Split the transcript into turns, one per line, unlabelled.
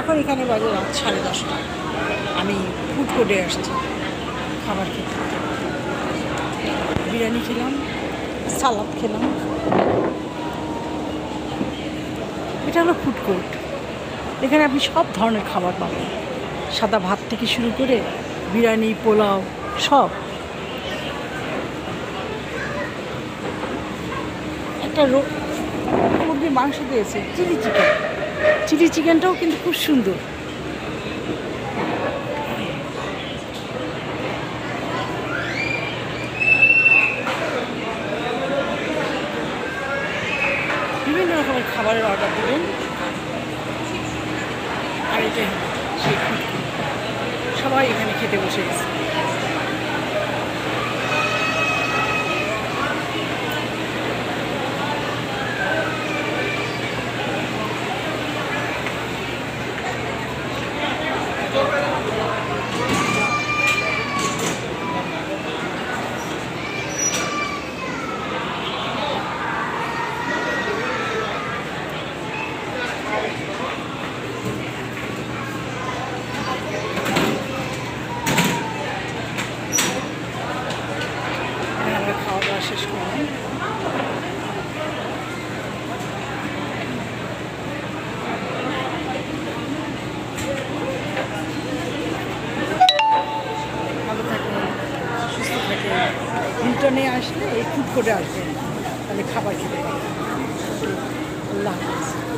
এখন এখানে বাজে রাত সাড়ে দশটা। আমি ফুড কোর্টে আসছি, খাবার খেতে। বিরিয়ানি খেলাম, সালাদ খেলাম। এটা হলো ফুড কোর্ট এখানে আপনি সব ধরনের খাবার পাবেন। সাদা ভাত থেকে শুরু করে বিরিয়ানি, পোলাও, সব। একটা মুরগির মাংস দিয়েছে, চিলি চিকেন। চিলি চিকেনটাও কিন্তু খুব সুন্দর। বিভিন্ন রকমের খাবারের অর্ডার দেবেন। আর এটাই। সবাই এখানে খেতে বসে গেছে। ইন্টারনে আসলে এই ফুড কোর্টে আসবেন তাহলে খাবার খেতে আল্লাহ